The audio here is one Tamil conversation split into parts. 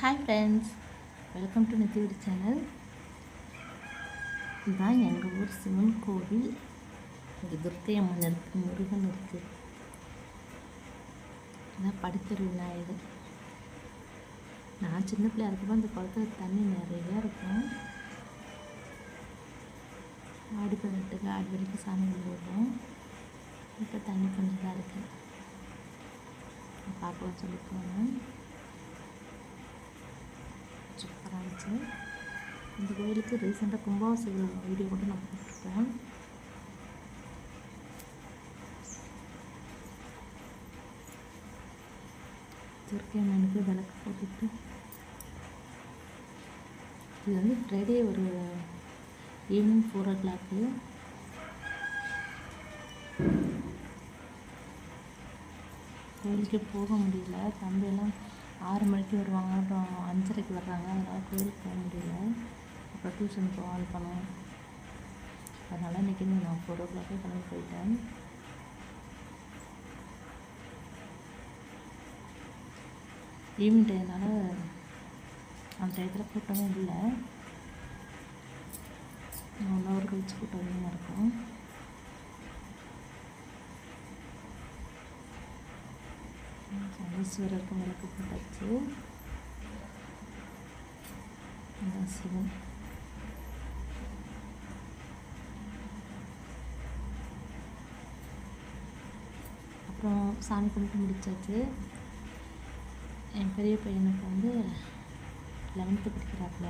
ஹாய் ஃப்ரெண்ட்ஸ் வெல்கம் டு நித்தியோட சேனல் இதுதான் எங்கள் ஊர் சிவன் கோவில். இங்கே துர்க்கை அம்மன் இருக்குது முருகன் இருக்குது இதான் படுத்தர் விநாயகர். நான் சின்ன பிள்ளையா இருக்கப்போ அந்த குளத்துல தண்ணி நிறையா இருக்கும். ஆடி பதினெட்டுக்கு ஆடி வரைக்கும் சாமி கும்பிடுவோம். இப்போ தண்ணி கொஞ்சம் தான் இருக்குது பார்க்கலாம் சொல்லி போனேன் சூப்பராக இருந்துச்சு இந்த கோயிலுக்கு ரீசெண்டாக கும்பாபிஷேகம் வீடியோ கூட நான் போட்டிருப்பேன் துர்க்கை அம்மனுக்கு விளக்கு போட்டுட்டு. இது வந்து ஃப்ரைடே ஒரு ஈவினிங் ஃபோர் ஓ கிளாக்கு கோயிலுக்கு போக முடியல. தம்பியெல்லாம் ஆறு மணிக்கு வருவாங்க அப்புறம் அஞ்சரைக்கு வர்றாங்க. அதனால் கோயிலுக்கு போக முடியல. அப்புறம் டியூஷன் போக பண்ணோம். அதனால் இன்றைக்கி நான் ஃபோர் ஓ கிளாக்கே கிளம்பி போயிட்டேன். ஈவினிங் டைம்னால அந்த டயத்தில் கூட்டமே இல்லை. ஒன் ஹவர் கழிச்சு கூட்டம் அதிகமாக இருக்கும் ஈஸ்வரருக்கு விளக்கு போட்டாச்சு அதான் சிவன். அப்புறம் சாமி கும்பிட்டு முடிச்சாச்சு. என் பெரிய பையனுக்கு வந்து லெவன்த்து படிக்கிறாப்புல.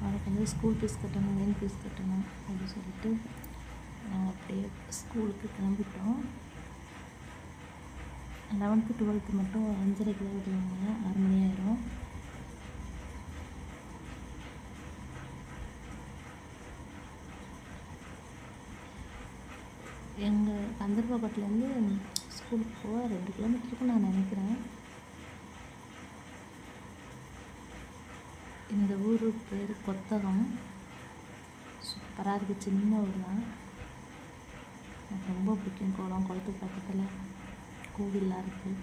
அவனுக்கு வந்து ஸ்கூல் ஃபீஸ் கட்டணும் மெயின் ஃபீஸ் கட்டணும் அப்படின்னு சொல்லிட்டு நாங்கள் அப்படியே ஸ்கூலுக்கு கிளம்பிட்டோம். லெவன்த்து டுவெல்த்து மட்டும் அஞ்சரை தான் விடுவாங்க ஆறு மணி ஆயிரும். எங்கள் கந்தர்பாப்பட்டிலேருந்து ஸ்கூலுக்கு போக ரெண்டு கிலோமீட்டருக்கு நான் நினைக்கிறேன். இந்த ஊர் பேர் கொத்தகம். சூப்பராக இருக்குது சின்ன ஊர் தான் எனக்கு ரொம்ப பிடிக்கும். குளம் குளத்து பக்கத்தில். கோவில்லாம் இருக்குது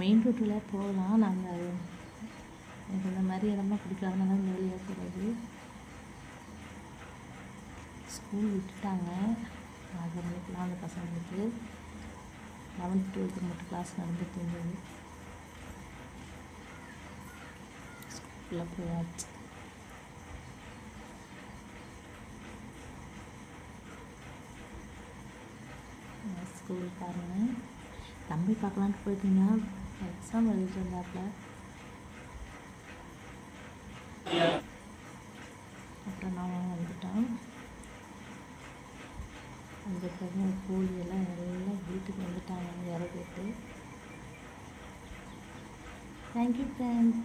மெயின் ரோட்டில் போகலாம். நாங்கள் எனக்கு இந்த மாதிரி இடமா பிடிக்காதனால இந்த வழியாக போகிறது ஸ்கூல் விட்டுட்டாங்க. அது மணிக்கெலாம் அந்த பசங்களுக்கு. லெவன்த் டுவெல்த்து மட்டும் கிளாஸ் நடந்துட்டு இருந்தது ஸ்கூலில் போயாச்சு. ஸ்கூல் பாருங்கள் தம்பி பார்க்கலான்ட்டு போயிட்டீங்கன்னா எக்ஸாம் எழுதிட்டு இருந்தாப்புல அப்புறம் நான் வந்துட்டோம் அந்த பையன் கோழியெல்லாம் எல்லாம் எல்லாம் வீட்டுக்கு வந்துட்டாங்க இறக்கிட்டு தேங்க்யூ ஃப்ரெண்ட்ஸ்